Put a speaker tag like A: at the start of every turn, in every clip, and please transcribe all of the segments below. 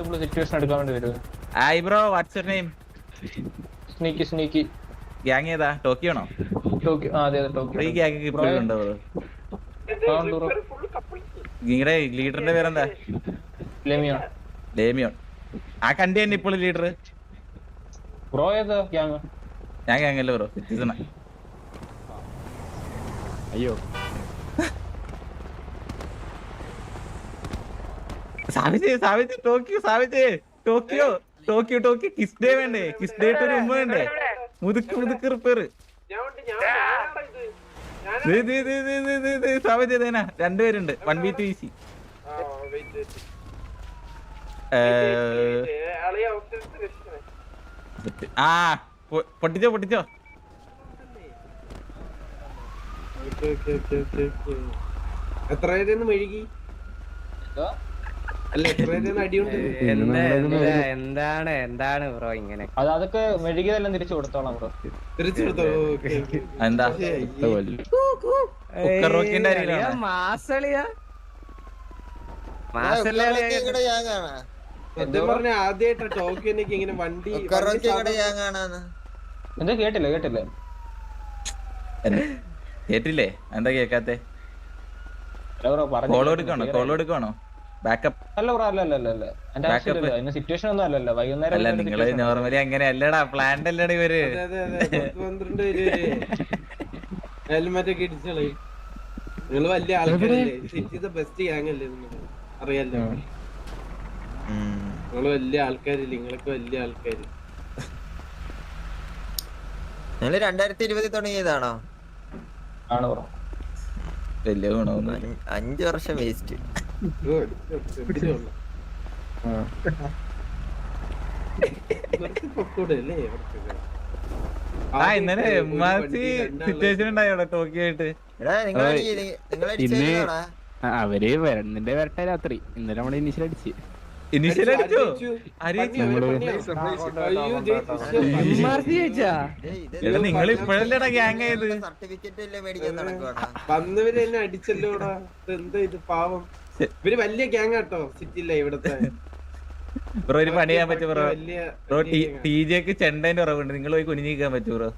A: Simple situation എടുക്കാൻ വേണ്ടി
B: hi bro what's name
A: sneaky sneaky
B: gang ഏതാ? ടോക്കിയോ ആണോ?
A: ടോക്കിയോ ആ അതെ ടോക്കിയോ
B: ഈ
A: ടോക്കിയോ
B: ഗ്യാങ് ഇപ്പോഴും ഉണ്ടോ ബ്രോ. നിങ്ങളുടെ ലീഡറിന്റെ പേരെന്താ?
A: ലെമിയോൺ
B: ലേമിയോൺ ആ കണ്ടി തന്നെ ഇപ്പോൾ ലീഡർ
A: ബ്രോ ഏതാ ഗ്യാങ്
B: ഞാൻ ഗ്യാങ് അല്ലേ ബ്രോ സിറ്റിസണ
C: അയ്യോ.
B: Savage savage Tokyo savage Tokyo Tokyo Tokyo. Kiss day വേണ്ടേ? കിസ് ഡേ ഒരു ഉമ്മ വേണ്ടേ? മുതുക്ക് മുതുക്ക് റിപ്പയർ സാവിജ് ഇതേനാ രണ്ടുപേരുണ്ട്. വൺ ബി ടു ഈസി ആ പൊട്ടിച്ചോ പൊട്ടിച്ചോ.
D: എത്ര മെഴുകി?
C: എന്താണ് എന്താണ് ബ്രോ ഇങ്ങനെ?
A: അത് അതൊക്കെ മെഴുകിയതെല്ലാം തിരിച്ചു കൊടുത്തോളാം ബ്രോ.
B: എന്താ?
C: മാസളിയാ.
D: ആദ്യമായിട്ട് ടോക്കിയോനേക്ക് ഇങ്ങനെ വണ്ടി
A: എന്താ കേട്ടില്ല കേട്ടില്ല?
B: എന്ത്? കേട്ടില്ലേ? എന്താ കേക്കാത്തെ?
A: അല്ല ബ്രോ അല്ല ബ്രോ അല്ല അല്ല അല്ല അല്ല. എന്റെ
B: Backup.
A: ആവശ്യമില്ല അതിന്റെ സിറ്റുവേഷൻ ഒന്നും അല്ലല്ലോ. വൈകുന്നേരം
B: അല്ല
A: ഒരു നിങ്ങൾ
B: നോർമലി അങ്ങനെ അല്ലടാ പ്ലാന്റ് അല്ലടാ
D: ഇവർ. ഹെൽമെറ്റ് ഒക്കെ ഇടിച്ചളി നിങ്ങൾ വലിയ ആൾക്കാരല്ലേ? സിറ്റിത്തെ ബെസ്റ്റ് ഗ്യാങ് അല്ലേ നിങ്ങൾ അറിയാലോ. നിങ്ങൾ വലിയ ആൾക്കാരില്ലേ? നിങ്ങളൊക്കെ വലിയ ആൾക്കാര്.
E: രണ്ടായിരത്തി ഇരുപതിൽ തുടങ്ങിയതാണോ?
A: ആണ്
B: വലിയ ഗുണമൊന്നും
E: അഞ്ചു അഞ്ച് വർഷം വേസ്റ്റ്
B: ആ ഇന്നലെ എമ്മാസി സിറ്റുവേഷൻ ഉണ്ടായി അവിടെ
C: ഇന്ന് അവർ വരണിന്റെ വരട്ടെ രാത്രി. ഇന്നലെ നമ്മൾ ഇനിഷ്യൽ അടിച്ച്.
B: ഇനിഷ്യൽ അടിച്ചോ. നിങ്ങൾ ഇപ്പോഴല്ലേടാ ഗ്യാങ് ആയത്.
E: സർട്ടിഫിക്കറ്റ്
D: അടിച്ചല്ലോടാ? എന്താ ഇത് പാവം? ഇവർ വലിയ ഗ്യാങ് ആട്ടോ സിറ്റിയില്ല ഇവിടത്തെ.
B: ബ്രോ ഒരു പണി ചെയ്യാൻ പറ്റും ബ്രോ
D: വലിയ
B: ബ്രോ. ടി ജെക്ക് ചെണ്ടേന്റെ ഉറവുണ്ട്. നിങ്ങൾ പോയി കുനിഞ്ഞിക്കാൻ പറ്റും ബ്രോ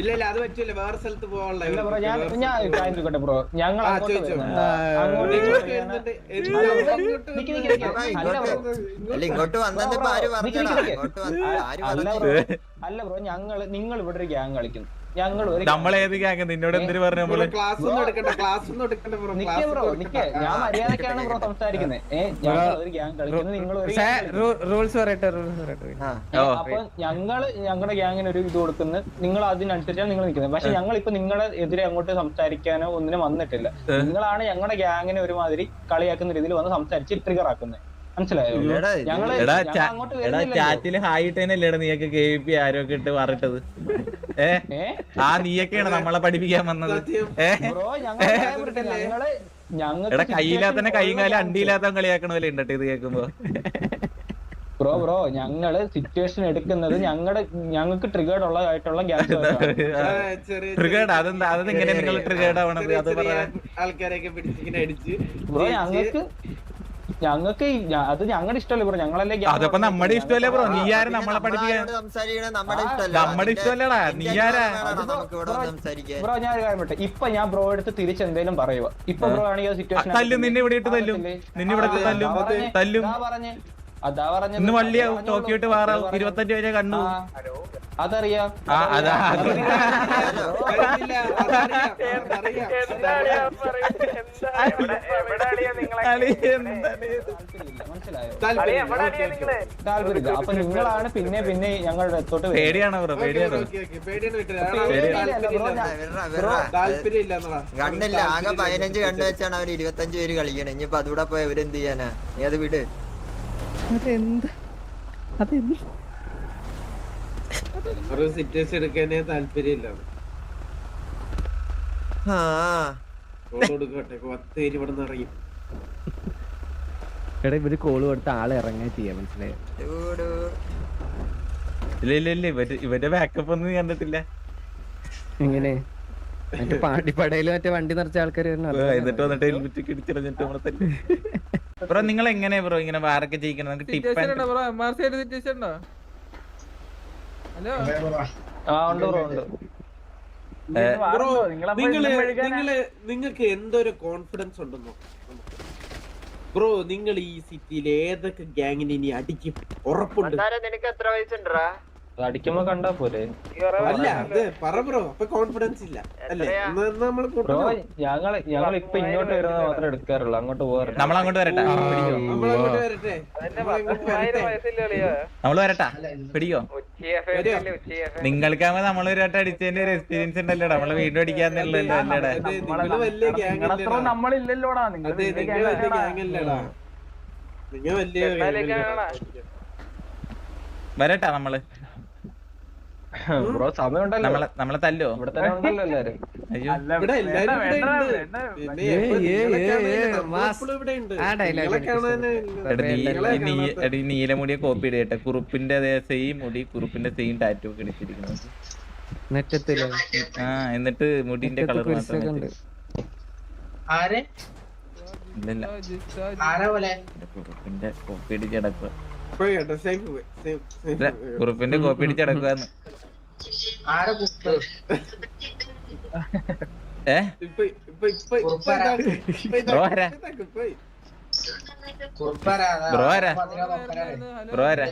D: ഇല്ല ഇല്ല അത് പറ്റൂല. വേറെ സ്ഥലത്ത് പോകാനുള്ള
A: ബ്രോ ഞാൻ ഞാൻ ഒരു ബ്രോ ഞങ്ങൾ
D: ഇങ്ങോട്ട്
A: അല്ല ബ്രോ ഞങ്ങൾ നിങ്ങൾ ഇവിടെ ഒരു ഗ്യാങ് കളിക്കുന്നു. ഞങ്ങൾ ഒരു
B: നമ്മളേത് ഗ്യാങ് നിന്നോട് എന്തിനു പറഞ്ഞു നമ്മൾ?
D: ക്ലാസ് ഒന്നും എടുക്കണ്ട ക്ലാസ് ഒന്നും എടുക്കണ്ട bro
A: Nick
D: class
A: bro Nick. ഞാൻ മര്യാദക്കാണ് ബ്രോ സംസാരിക്കുന്നത് ഏ ഞങ്ങൾ ഒരു ഗ്യാങ് കളിക്കുന്നു നിങ്ങൾ ഒരു
C: റൂൾസ് പറയട്ടെ റൂൾസ് പറയട്ടെ.
A: അപ്പൊ ഞങ്ങൾ ഞങ്ങളുടെ ഗ്യാങ്ങിന് ഒരു ഇത് കൊടുക്കുന്നു. നിങ്ങൾ അതിനനുസരിച്ചാണ് നിങ്ങൾ നിൽക്കുന്നത്. പക്ഷെ ഞങ്ങൾ ഇപ്പൊ നിങ്ങളെ എതിരെ അങ്ങോട്ട് സംസാരിക്കാനോ ഒന്നിനും വന്നിട്ടില്ല. നിങ്ങളാണ് ഞങ്ങളുടെ ഗ്യാങ്ങിനെ ഒരുമാതിരി കളിയാക്കുന്ന രീതിയിൽ വന്ന് സംസാരിച്ച് ട്രിഗർ ആക്കുന്നത് മനസ്സിലായോ?
E: എടാ, ഇത്
B: എടാ
A: ഞങ്ങൾ
B: ചാ-
A: അങ്ങോട്ട്
B: എടാ
A: വരുന്നില്ലല്ലോ.
B: ചാറ്റിൽ ഹായ് ഇട്ടേനല്ലേടാ നീയൊക്കെ കെ പി ആരൊക്കെ ഇട്ട് പറഞ്ഞിട്ടത് ഏ? ആ നീയൊക്കെയാണ് നമ്മളെ പഠിപ്പിക്കാൻ വന്നത്. എടാ കൈയില്ലാത്തന്നെ കൈയും കാലം അണ്ടിയില്ലാത്ത കളിയാക്കണ പോലെ ഉണ്ടട്ടെ ഇത് കേൾക്കുമ്പോ?
A: ബ്രോ ബ്രോ ഞങ്ങൾ സിറ്റുവേഷൻ എടുക്കുന്നത് ഞങ്ങളുടെ ഞങ്ങൾക്ക് ട്രിഗേർഡ് ഉള്ളതായിട്ടുള്ള ഗ്യാസ്
B: ട്രിഗേർഡ് അതെന്താ അതെങ്ങനെ നിങ്ങൾ ട്രിഗേർഡ് ആവണത്? അത് പറയാൻ
D: ആൾക്കാരെയൊക്കെ പിടിച്ചിങ്ങനെ അടിച്ച്
A: ബ്രോ ഞങ്ങൾക്ക് ഞങ്ങൾക്ക് അത് ഞങ്ങളുടെ ഇഷ്ടമല്ലേ ബ്രോ? ഞങ്ങളല്ലേ
B: അതപ്പോ നമ്മുടെ ഇഷ്ടമല്ലേ ബ്രോ? നീ ആര്? നമ്മളെ പഠിപ്പിക്കാൻ
E: നമ്മുടെ
A: ആ,
E: ഇഷ്ടമല്ല
B: നമ്മുടെ ഇഷ്ടമല്ലടാ, നീ ആരാ?
E: നമുക്ക് ഇവിടെ വന്ന്
A: ബ്രോ ഞാൻ ഒരു കാര്യം പറ്റേ ഇപ്പൊ ഞാൻ ബ്രോ എടുത്ത് തിരിച്ച് എന്തെങ്കിലും പറയുക ഇപ്പൊ ബ്രോ ആണെങ്കിൽ സിറ്റുവേഷൻ
B: തല്ലും. നിന്നെ ഇവിടെ ഇട്ട് തല്ലും. നിന്നെ ഇവിടെ ഇട്ട് തല്ലും. തല്ലും.
A: പറഞ്ഞ് അതാ പറഞ്ഞത്.
B: ഇന്ന് വള്ളിയാ. ടോക്കിയോട്ട് വാറാവും. ഇരുപത്തഞ്ച് വരെ കണ്ണു
A: അതറിയാം? താല്പര്യമില്ല, അപ്പൊ നിങ്ങളാണ് പിന്നെ പിന്നെ ഞങ്ങളുടെ അടുത്തോട്ട്
B: പേടിയാണ് ബ്രോ? പേടിയാണോ.
E: കണ്ണില്ല. ആകെ പതിനഞ്ച് കണ്ടു വെച്ചാണ് അവർ ഇരുപത്തഞ്ച് പേര് കളിക്കണേ. ഇനിയിപ്പോ അതുകൂടെ പോയി അവരെന്ത് ചെയ്യാനാ? നീ അത് വിട്.
D: എടുക്കാനേ താല്പര്യമില്ല.
C: എടാ ഇവർ കോൾ കൊടുത്ത ആളെ ഇറങ്ങാൻ ചെയ്യാം മനസ്സിലായോ?
E: ചൂടു.
B: ഇല്ല ഇല്ല ഇല്ല. ഇവർ ഇവരുടെ ബാക്കപ്പ് ഒന്നും കണ്ടിട്ടില്ല.
C: എങ്ങനെ? മറ്റേ പാണ്ടിപ്പടയിൽ മറ്റേ വണ്ടി നിറച്ച ആൾക്കാർ
B: എന്നിട്ട് വന്നിട്ട് ഹെൽമെറ്റ് നമ്മളെ തന്നെ ബ്രോ നിങ്ങൾ എങ്ങനെ ബ്രോ ഇങ്ങനെ വാറൊക്കെ ചെയ്യിക്കണം നമുക്ക് ടിപ്പ്
F: സിറ്റുവേഷൻ ഉണ്ടോ bro? MRC R C situation ഉണ്ടോ? ഹലോ?
A: ആ ഉണ്ട് ബ്രോ ഉണ്ട്.
D: ബ്രോ നിങ്ങൾ നിങ്ങൾ നിങ്ങൾക്ക് എന്തൊരു കോൺഫിഡൻസ് ഉണ്ടെന്നോ? ബ്രോ നിങ്ങൾ ഈ സിറ്റിയിൽ ഏതൊക്കെ ഗ്യാങ്ങിനെ ഇനി അടിക്കും? ഉറപ്പുണ്ട്.
E: നിനക്ക് എത്ര വയസ്സുണ്ടാ
A: അടിക്കുമ്പോ കണ്ടാ പോലെ
D: അല്ല അത് പറ ബ്രോ അപ്പൊ കോൺഫിഡൻസ് ഇല്ല. അല്ലേ നമ്മൾ
A: ബ്രോ ഞങ്ങൾ ഞങ്ങൾ ഇപ്പൊ ഇങ്ങോട്ട് വരുന്നത് മാത്രമേ എടുക്കാറുള്ളൂ അങ്ങോട്ട് പോകാറില്ല.
B: നമ്മൾ അങ്ങോട്ട് വരട്ടെ.
D: നമ്മൾ വരട്ടാ.
B: പിടിക്കോ? നിങ്ങൾക്കാവുമ്പോ നമ്മൾ ഒരു വട്ടം അടിച്ചതിന്റെ ഒരു എക്സ്പീരിയൻസ് ഉണ്ടല്ലോ നമ്മൾ വീണ്ടും അടിക്കാന്നുള്ളല്ലോ അല്ലേടാ
A: നമ്മളില്ലല്ലോടാ. നിങ്ങൾ
D: വലിയ ഗ്യാങ് അല്ലേടാ. നിങ്ങൾ വലിയ gang അല്ലേടാ?
B: വരട്ടാ നമ്മൾ.
A: ബ്രോ സമയം ഉണ്ടല്ലോ
B: നമ്മളെ നമ്മളെ തല്ലോ.
A: ഇവിടെ തന്നെ ഉണ്ടല്ലോ എല്ലാരും.
B: നീലമുടിയെ കോപ്പി ഇടട്ടെ കുറുപ്പിന്റെ അതേ സെയിം മുടി കുറുപ്പിന്റെ സെയിം ടാറ്റു ഒക്കെ അടിച്ചിരിക്കുന്നു
C: നെറ്റത്തിൽ.
B: ആ എന്നിട്ട് മുടിന്റെ കളർ മാത്രം കുറുപ്പിന്റെ കോപ്പി അടിച്ച് കിടക്കുക കുറുപ്പിന്റെ കോപ്പി അടിച്ച് അടക്കുവാന്ന്
G: ആരെ കുക്ക്
B: ഏ? ബ്രോ ആരാ? ആരാ? ആരാ?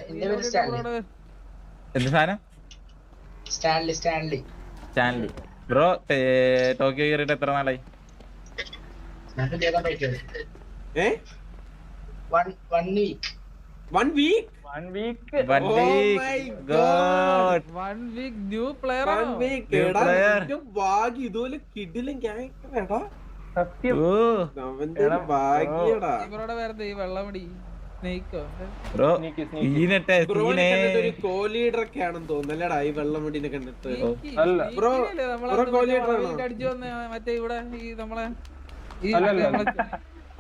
B: എന്ത് സാധനം?
G: Stanley Stanley.
B: ബ്രോ ടോക്കിയോ കയറിയിട്ട് എത്ര നാളായി?
D: ഏ?
G: One one week.
D: One week
A: one week
B: one
D: Oh
B: week god
F: one week new player
D: one week എടാ ഭാഗ്യം ഇതുപോലെ കിടിലും ഗ്യാങ് എടാ.
A: സത്യം.
B: ഓ.
D: അവന്റെ ഭാഗ്യടാ.
F: ഇവരോടെ വേറെ ഈ വെള്ളമടി സ്നേഹിക്കോ
B: ബ്രോ
A: Sneaky, sneaky.
B: ഈനട്ടെ
D: ബ്രോനെ
B: സീനെ
D: കണ്ടിട്ട് ഒരു കോ ലീഡർ ഒക്കെ ആണെന്ന് തോന്നുന്നല്ലടാ ഈ വെള്ളമുടിനെ കണ്ടിട്ട്. ബ്രോ, ബ്രോ
F: വന്ന മറ്റേ ഇവിടെ ഈ നമ്മളെ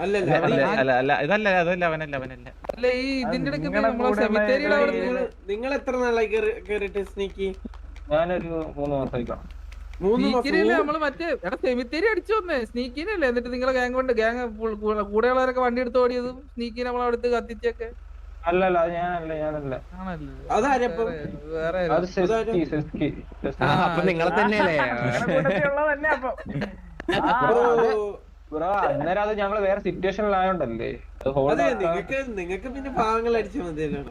F: നമ്മളെ
D: നിങ്ങൾ എത്ര നാളായി കേറി- കേറിയിട്ട് സ്നീക്കി?
A: ഞാനൊരു മൂന്ന് മാസമായി കാണും
D: മൂന്ന് മാസം?
F: നമ്മൾ മറ്റേ എടാ സെമിത്തേരി അടിച്ചു വന്നേ. സ്നീക്കിനല്ലേ എന്നിട്ട് നിങ്ങളെ ഗ്യാങ് കൊണ്ട് ഗ്യാങ് കൂടെയുള്ളവരൊക്കെ വണ്ടി എടുത്ത് ഓടിയതും സ്നീക്കിനെ നമ്മളടുത്ത് കത്തിച്ചൊക്കെ?
A: അല്ലല്ല ഞാനല്ല ഞാനല്ല.
C: അപ്പൊ നിങ്ങളെ തന്നെയല്ലേ?
D: ബ്രോ
A: അന്നേരം അത് ഞങ്ങൾ വേറെ സിറ്റുവേഷനിലായോണ്ടല്ലേ
D: നിങ്ങക്ക് നിങ്ങക്ക് പിന്നെ പാവങ്ങൾ അടിച്ചു മതിയല്ലോ.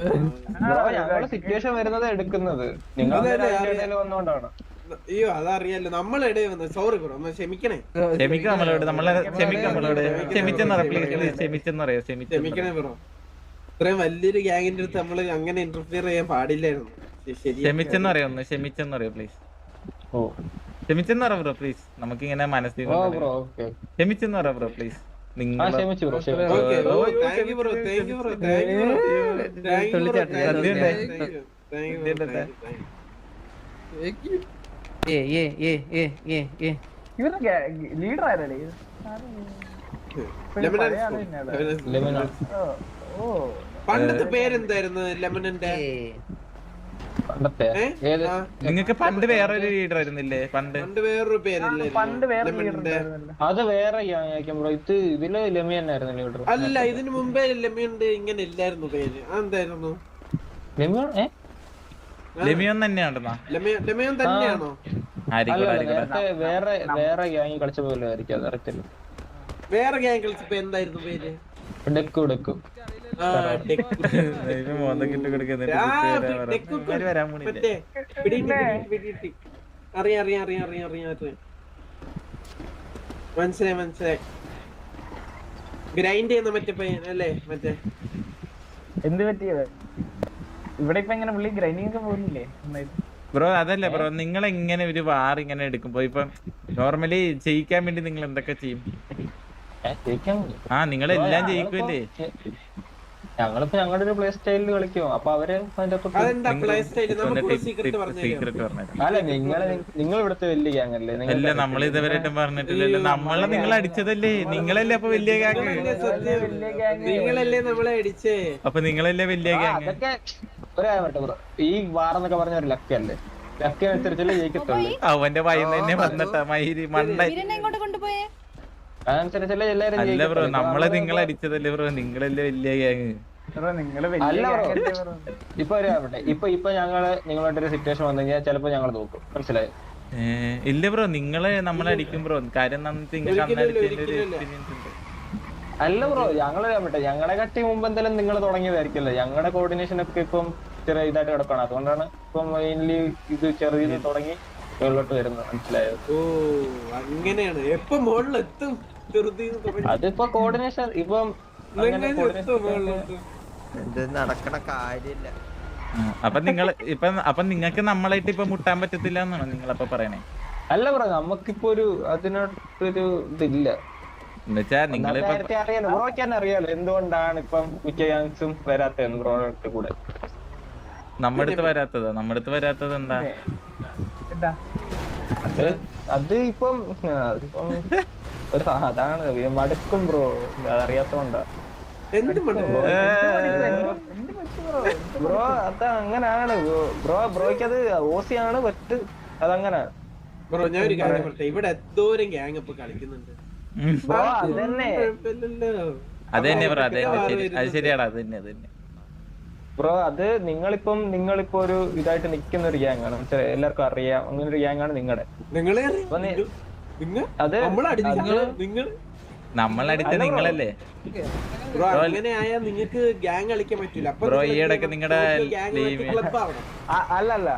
A: ബ്രോ ഞങ്ങൾ സിറ്റുവേഷൻ വരുന്നത് എടുക്കുന്നത്. നിങ്ങൾ വന്നോണ്ടാണ്.
D: അയ്യോ അതറിയാലോ നമ്മളിടയിൽ വന്നത് സോറി ബ്രോ നമ്മ ക്ഷമിക്കണേ.
B: നമ്മളോട് നമ്മളെ നമ്മളോട്. പ്ലീസ്
D: ക്ഷമിക്കണേ ബ്രോ. ഇത്രയും വലിയൊരു ഗ്യാങ്ങിന്റെ അടുത്ത് നമ്മൾ അങ്ങനെ ഇന്റർഫിയർ ചെയ്യാൻ പാടില്ലായിരുന്നു. ശ- ശരിയാ.
B: ക്ഷമിച്ചെന്ന് പറയാം ഒന്ന് പ്ലീസ്
A: ഓ.
B: ക്ഷമിച്ചെന്ന് പറ ബ്രോ പ്ലീസ് നമുക്ക് ഇങ്ങനെ മനസ്സിൽ ക്ഷമിച്ചെന്ന് പറ ബ്രോ പ്ലീസ്
A: ഇവരുടെ ലീഡർ ആരല്ലേ?
D: പണ്ടത്തെ പേരെന്തായിരുന്നു ലെമണിന്റെ
B: നിങ്ങൾക്ക് പണ്ട് വേറൊരു ലീഡർ ആയിരുന്നില്ലേ പണ്ട്.
D: പണ്ട് വേറൊരു പേരല്ലേ?
A: പണ്ട് വേറെ അത് വേറെ ഇത് ഇതിൽ ലെമി തന്നെയായിരുന്നു ലീഡർ
D: അല്ല ഇതിന് മുമ്പേ ലെമിയുണ്ട് ഇങ്ങനെ ഇല്ലായിരുന്നു പേര്. അതെന്തായിരുന്നു?
A: ലെമിയോ ഏ?
B: ലെമിയോൻ തന്നെയാണെന്നാ?
D: തന്നെയാണോ?
A: വേറെ വേറെ ഗ്യാങ് കളിച്ച പോലെ ആയിരിക്കും അത് അറിയത്തില്ല.
D: വേറെ ഗ്യാങ് കളിച്ചപ്പോ എന്തായിരുന്നു പേര്?
A: ഡെക്കു ഡെക്കു.
D: അറിയാം അറിയാം അറിയാം അറിയാം അറിയാം അറിയാം. മനസ്സിലായി മനസ്സിലായി. ഗ്രൈൻഡ് ചെയ്യുന്ന മറ്റേ പയ്യൻ അല്ലേ? മറ്റേ.
A: എന്ത് പറ്റിയത്? ഇവിടെ ഇപ്പൊ എങ്ങനെ പുള്ളി ഗ്രൈൻഡിങ് ഒക്കെ പോകുന്നില്ലേ?
B: ബ്രോ അതല്ല ബ്രോ നിങ്ങൾ എങ്ങനെ ഒരു വാർ ഇങ്ങനെ എടുക്കുമ്പോ ഇപ്പൊ നോർമലി ജയിക്കാൻ വേണ്ടി നിങ്ങൾ എന്തൊക്കെ ചെയ്യും? ആ നിങ്ങൾ എല്ലാം ജയിക്കുമല്ലേ
A: ഞങ്ങളിപ്പോ ഞങ്ങളുടെ ഒരു പ്ലേ സ്റ്റൈലിൽ കളിക്കും. അപ്പൊ അവർ അതിന്റെ
D: പ്ലേ സ്റ്റൈൽ നമുക്ക് സീക്രട്ട് പറഞ്ഞു
B: സീക്രട്ട് പറഞ്ഞു
A: അല്ല നിങ്ങൾ നിങ്ങൾ ഇവിടുത്തെ വലിയ ഗ്യാങ് അല്ലേ?
B: നമ്മൾ ഇതുവരെ പറഞ്ഞിട്ടില്ലല്ലോ. നമ്മളെ നിങ്ങൾ അടിച്ചതല്ലേ? നിങ്ങളല്ലേ അപ്പൊ വലിയ ഗാങ്
D: നിങ്ങളല്ലേ നമ്മളെ അടിച്ചേ?
B: അപ്പൊ നിങ്ങളല്ലേ വലിയ
A: ഗ്യാങ്
B: ഗാങ്
A: അതൊക്കെ ഒരു കാര്യം ബ്രോ. ഈ വാറെന്നൊക്കെ പറഞ്ഞ ഒരു ലക്കല്ലേ ലക്ക് അനുസരിച്ചല്ലേ ജയിക്കത്തുള്ളൂ.
B: അവന്റെ വയന്ന് തന്നെ വന്നിട്ടാ മയിരി മണ്ട
A: അതനുസരിച്ചല്ലേ എല്ലാരും
B: അല്ല ബ്രോ നമ്മളെ നിങ്ങൾ ബ്രോ? നിങ്ങളല്ലേ വലിയ ഗ്യാങ്
A: ഇപ്പൊ ഇപ്പൊ ഇപ്പൊ ഞങ്ങൾ ഒരു സിറ്റുവേഷൻ വന്നു കഴിഞ്ഞാൽ ചിലപ്പോ ഞങ്ങൾ നോക്കും. മനസ്സിലായോ?
B: ഇല്ല ബ്രോ. നിങ്ങളെ നമ്മളടിക്കും ബ്രോ. കാര്യം
A: അല്ല ബ്രോ. ഞങ്ങൾ ആവട്ടെ ഞങ്ങളെ കട്ടി മുമ്പ് എന്തായാലും നിങ്ങൾ തുടങ്ങിയതായിരിക്കല്ലോ ഞങ്ങളുടെ കോർഡിനേഷൻ ഒക്കെ ഇപ്പം ചെറിയ ഇതായിട്ട് കിടക്കണം. അതുകൊണ്ടാണ് ഇപ്പം മെയിൻലി ഇത് ചെറിയ തുടങ്ങി മുകളിലോട്ട് വരുന്നത്. മനസ്സിലായോ?
D: ഓ അങ്ങനെയാണ്. എപ്പൊ മുകളിലെത്തും
A: അതിപ്പോ കോർഡിനേഷൻ ഇപ്പം അങ്ങനെ
E: ഇത് നടക്കണ കാര്യമില്ല.
B: അപ്പൊ നിങ്ങൾ ഇപ്പൊ അപ്പൊ നിങ്ങക്ക് നമ്മളായിട്ട് ഇപ്പൊ മുട്ടാൻ പറ്റത്തില്ല എന്നാണോ നിങ്ങളപ്പൊ പറയണേ?
A: അല്ല ബ്രോ നമുക്കിപ്പോ ഒരു അതിനൊരു ഇതില്ല.
B: എന്നുവെച്ചാ നിങ്ങളിപ്പോ
A: നേരത്തെ അറിയാലോ ബ്രോയ്ക്ക് തന്നെ അറിയാലോ എന്തുകൊണ്ടാണ് ഇപ്പം മിക്ക യാങ്സും വരാത്തതെന്ന് ബ്രോയുടെ കൂടെ?
B: നമ്മുടെ അടുത്ത് വരാത്തത് നമ്മുടെ അടുത്ത് വരാത്തത് എന്താ?
A: അത്. അത് ഇപ്പം ആ, ഒരു അതാണ് മടുക്കും ബ്രോ അതറിയാത്തോണ്ടാ.
D: എന്ത്
A: ബ്രോ അത് അങ്ങനാണ്. ബ്രോ ബ്രോയ്ക്ക് അത് ഓസിയാണ് പറ്റ് അതങ്ങനെ.
D: ബ്രോ ഞാൻ ഒരു കാര്യം പറയട്ടെ. ഇവിടെ എന്തോരം ഗ്യാങ് ഇപ്പൊ കളിക്കുന്നുണ്ട്.
A: ബ്രോ അതന്നെ.
B: അത് തന്നെ ബ്രോ അത് അത് ശരിയാടാ അത് തന്നെ അത് തന്നെ.
A: ബ്രോ അത് നിങ്ങളിപ്പം നിങ്ങളിപ്പോ ഒരു ഇതായിട്ട് നിൽക്കുന്ന ഒരു ഗ്യാങ് ആണ്. മനസ്സിലായോ? എല്ലാവർക്കും അറിയാം. അങ്ങനെ ഒരു ഗ്യാങ് ആണ് നിങ്ങളുടെ
D: നിങ്ങളെ
A: നീ-
D: നിങ്ങൾ നിങ്ങൾ
B: നമ്മളടിച്ച നിങ്ങളല്ലേ?
D: ബ്രോ അങ്ങനെ ആയാ നിങ്ങൾക്ക് ഗ്യാങ് കളിക്കാൻ പറ്റൂല.
B: ബ്രോ, ഈ ഇടയ്ക്ക് നിങ്ങടെ ലീവ്-
D: ക്ലബ് ആവണം.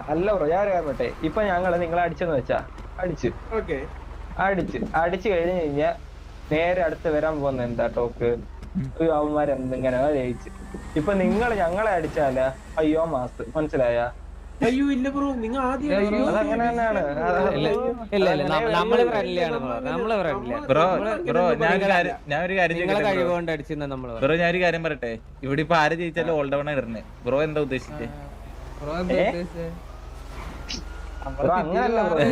A: അല്ല ബ്രോ ഞാൻ പറയട്ടെ ഇപ്പൊ ഞങ്ങൾ നിങ്ങളെ അടിച്ചെന്ന് വെച്ചാ അടിച്ചു.
D: ഓക്കെ.
A: അടിച്ച്. അടിച്ചു കഴിഞ്ഞു കഴിഞ്ഞാ നേരെ അടുത്ത് വരാൻ പോകുന്ന എന്താ ടോക്ക് അവന്മാരെന്തിങ്ങനെ ജയിച്ചു ജയിച്ച്. ഇപ്പൊ നിങ്ങൾ ഞങ്ങളെ അടിച്ചാല അയ്യോ മാസ്. മനസ്സിലായ?
D: അയ്യോ ഇല്ല ബ്രോ നിങ്ങൾ ആദ്യം
C: ഇല്ല ഇല്ല ഇല്ല ന- നമ്മൾ ഫ്രണ്ട്ലി ആണ് ബ്രോ. നമ്മൾ ഫ്രണ്ട്ലി
B: ബ്രോ ബ്രോ ഞാൻ ഒരു കാര്യം ഞാൻ ഒരു കാര്യം ബ്രോ?
C: കൊണ്ട് അടിച്ചിരുന്ന നമ്മൾ
B: ബ്രോ ഞാൻ ഒരു കാര്യം പറയട്ടെ? ഇവിടെ ഇപ്പൊ ആര് ജയിച്ചാലും ഓൾ ഡൗൺ ഇടുന്നത് ബ്രോ എന്താ ഉദ്ദേശിച്ചേ?
F: ബ്രോ എന്താ
A: ഏ? ബ്രോ അങ്ങനല്ല ബ്രോ.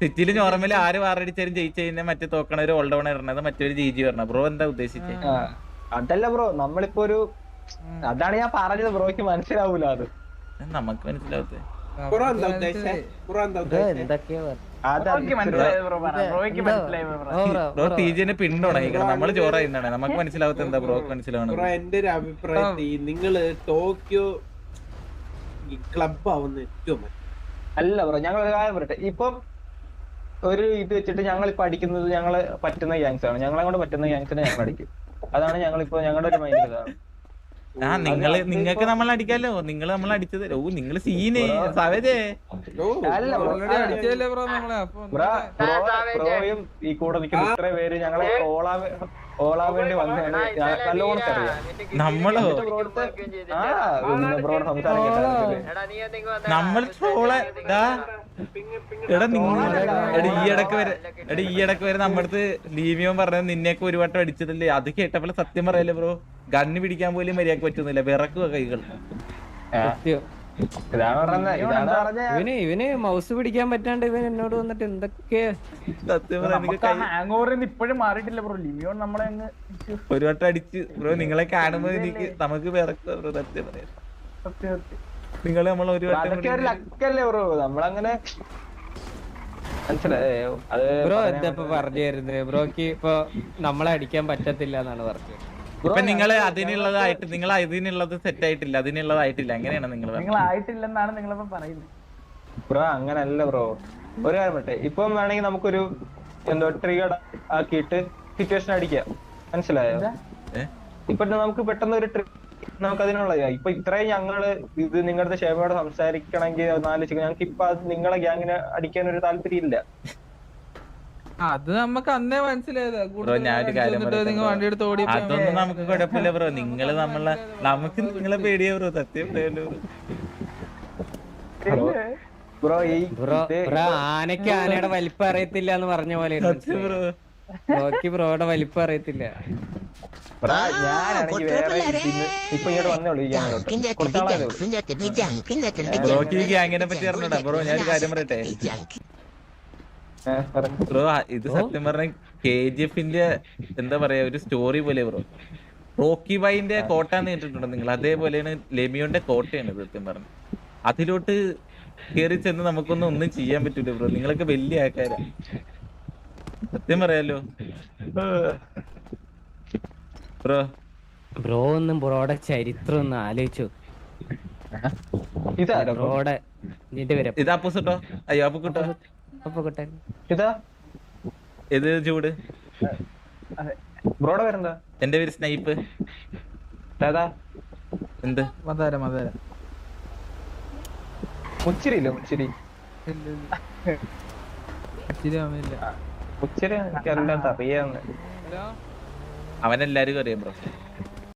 B: സിറ്റിയിൽ നോർമലി ആര് വാറടിച്ചാലും ജയിച്ചു കഴിഞ്ഞാൽ മറ്റേ തോക്കണ ഒരു ഓൾഡ് ഡൗൺ ഇടണത് മറ്റൊരു ജി ജി വരണം ബ്രോ എന്താ ഉദ്ദേശിച്ചേ?
A: അതല്ല ബ്രോ നമ്മളിപ്പോ ഒരു അതാണ് ഞാൻ പറഞ്ഞത് ബ്രോയ്ക്ക് മനസ്സിലാവൂല അത്.
B: നമുക്ക് മനസ്സിലാവത്തെ.
D: ബ്രോ
B: പിന്തുണയിക്കണം. നമ്മൾ ചോറായിരുന്നാണ് നമുക്ക് മനസ്സിലാവത്തെ എന്താ ബ്രോക്ക് മനസ്സിലാവണം
D: എന്റെ ഒരു അഭിപ്രായത്തിൽ നിങ്ങൾ ടോക്കിയോ ക്ലബ് ആവുന്ന ഏറ്റവും.
A: അല്ല ബ്രോ ഞങ്ങൾ ഒരു കാര്യം പറയട്ടെ. ഇപ്പം ഒരു ഇത് വെച്ചിട്ട് ഞങ്ങൾ പഠിക്കുന്നത് അടിക്കുന്നത് ഞങ്ങൾ പറ്റുന്ന ഗ്യാങ്സ് ആണ്. ഞങ്ങളെ കൊണ്ട് പറ്റുന്ന ഗ്യാങ്സിനെ ഞങ്ങൾ അടിക്കും അതാണ് ഞങ്ങൾ ഇപ്പൊ ഞങ്ങളുടെ ഒരു മൈൻഡ് ഇതാണ്
B: ആ നിങ്ങൾ നിങ്ങക്ക് നമ്മൾ അടിക്കാലോ? നിങ്ങൾ നമ്മൾ അടിച്ചത്. ഓ നിങ്ങൾ സീന്. സവേജേ
D: ഓ,
A: അല്ല
F: ഓൾറെഡി അടിച്ചല്ലേ ബ്രോ നമ്മളെ? അപ്പൊ
A: ബ്രോ ബ്രോ ഈ കൂടെ നിൽക്കുന്ന ഇത്ര പേര് ഞങ്ങളെ ഓളാ വേണ്ടി വന്നതാണ്. നല്ലോണം അറിയാം.
B: നമ്മളോ?
A: ആ
B: നമ്മൾ ട്രോളെ എടാ നിങ്ങൾ എടാ ഈ ഇടയ്ക്ക് വരെ എടാ ഈ ഇടയ്ക്ക് വരെ നമ്മുടെ അടുത്ത് ലീവിയോൻ പറഞ്ഞത് നിന്നെയൊക്കെ ഒരു വട്ടം അടിച്ചതല്ലേ? അത് കേട്ടപ്പോൾ സത്യം പറയല്ലേ ബ്രോ? ഗണ്ണ് പിടിക്കാൻ പോലും മര്യാദയ്ക്ക് പറ്റുന്നില്ല. വിറക്കുക കൈകൾ.
C: ഇവന് ഇവന് മൗസ് പിടിക്കാൻ പറ്റാണ്ട് ഇവൻ എന്നോട് വന്നിട്ട് എന്തൊക്കെ
H: ഇപ്പോഴും മാറിയിട്ടില്ല ബ്രോ ലിമിയോൺ നമ്മളെ അങ്ങ്
B: ഒരു വട്ടം അടിച്ച് ബ്രോ നിങ്ങളെ കാണുമ്പോ എനിക്ക് നമുക്ക് വിറക്കുക ബ്രോ സത്യം പറയാം
H: സത്യം സത്യം.
B: നിങ്ങൾ നമ്മൾ ഒരു വട്ടം
A: ഒരു
B: കൂടി-
A: ലക്കല്ലേ ബ്രോ നമ്മളങ്ങനെ മനസ്സിലായോ? അത്
C: ബ്രോ എന്താ ഇപ്പൊ പറഞ്ഞു തരുന്നത് ബ്രോക്ക് ഇപ്പൊ നമ്മളെ അടിക്കാൻ പറ്റത്തില്ല എന്നാണ് പറഞ്ഞത്.
B: ഇപ്പൊ നിങ്ങൾ അതിനുള്ളതായിട്ട് നിങ്ങൾ അതിനുള്ളത് സെറ്റ് ആയിട്ടില്ല അതിനുള്ളതായിട്ടില്ല അങ്ങനെയാണ് നിങ്ങൾ
H: നിങ്ങൾ ആയിട്ടില്ലെന്നാണ് നിങ്ങളിപ്പം പറയുന്നത്.
A: ബ്രോ അങ്ങനല്ല ബ്രോ. ഒരു കാര്യം പറ്റേ ഇപ്പം വേണമെങ്കിൽ നമുക്കൊരു എന്തോ ട്രിഗർ ആക്കിയിട്ട് സിറ്റുവേഷൻ അടിക്കാം. മനസ്സിലായോ? ഇപ്പൊ നമുക്ക് പെട്ടെന്ന് ഒരു ട്രി നമുക്ക് അതിനുള്ള ഇപ്പൊ ഇത്രയും ഞങ്ങൾ ഇത് നിങ്ങളുടെ ക്ഷേമയോടെ സംസാരിക്കണമെങ്കിൽ നാല് ഞങ്ങൾക്ക് ഇപ്പൊ നിങ്ങളെ ഗ്യാങ്ങിനെ അടിക്കാൻ ഒരു താല്പര്യം ഇല്ല
F: അത് നമുക്ക് അന്നേ മനസ്സിലായതാ.
B: ബ്രോ ഞാൻ ഒരു കാര്യം പറയട്ടെ
F: നിങ്ങൾ വണ്ടി എടുത്ത് ഓടിയപ്പോ
B: അതൊന്നും നമുക്ക് കുഴപ്പമില്ല ബ്രോ. നിങ്ങൾ നമ്മളെ നമുക്ക് നിങ്ങളെ പേടിയാ ബ്രോ. സത്യം പേടിയോ ബ്രോ.
A: ബ്രോ ഈ
C: ബ്രോ ആനക്ക് ആനയുടെ വലിപ്പം അറിയത്തില്ല എന്ന് പറഞ്ഞ പോലെ
B: സത്യം ബ്രോ.
C: ബ്രോക്ക് ബ്രോയുടെ വലിപ്പം അറിയത്തില്ല.
B: ബ്രോക്ക് ഗ്യാങ്ങിനെ പറ്റി അറിഞ്ഞൂടാ. ബ്രോ ഞാൻ ഒരു കാര്യം പറയട്ടെ. ബ്രോ ഇത് സത്യം പറഞ്ഞ കെ ജി എഫിന്റെ എന്താ പറയാ ഒരു സ്റ്റോറി പോലെ ബ്രോ. റോക്കി ബൈന്റെ കോട്ട എന്ന് കേട്ടിട്ടുണ്ടോ നിങ്ങൾ? അതേപോലെയാണ് ലെമിയോന്റെ കോട്ടയാണ് സത്യം പറഞ്ഞു. അതിലോട്ട് കയറി ചെന്ന് നമുക്കൊന്നും ഒന്നും ചെയ്യാൻ പറ്റൂല ബ്രോ. നിങ്ങളൊക്കെ വലിയ ആൾക്കാരാ. സത്യം പറയാലോ. ബ്രോ.
C: ബ്രോ ഒന്നും ബ്രോടെ ചരിത്രം ഒന്ന് ആലോചിച്ചു
A: ഇതാ.
C: ബ്രോടെ ഇതാ വരെ
B: ഇത് അപ്പൂസട്ടോ അയ്യോ അപ്പൊ കിട്ടോ
C: അപ്പൊ കിട്ടെ
A: ഇതാ.
B: ഇത് ചൂട്?
A: ബ്രോടെ പേരെന്താ?
B: എന്റെ പേര് സ്നൈപ്പ്. എന്ത്?
F: മതാര മതാര
A: മുച്ചിരി? ഇല്ല മുച്ചിരി അറിയാന്ന്.
B: അവനെല്ലാരും അറിയാം ബ്രോ.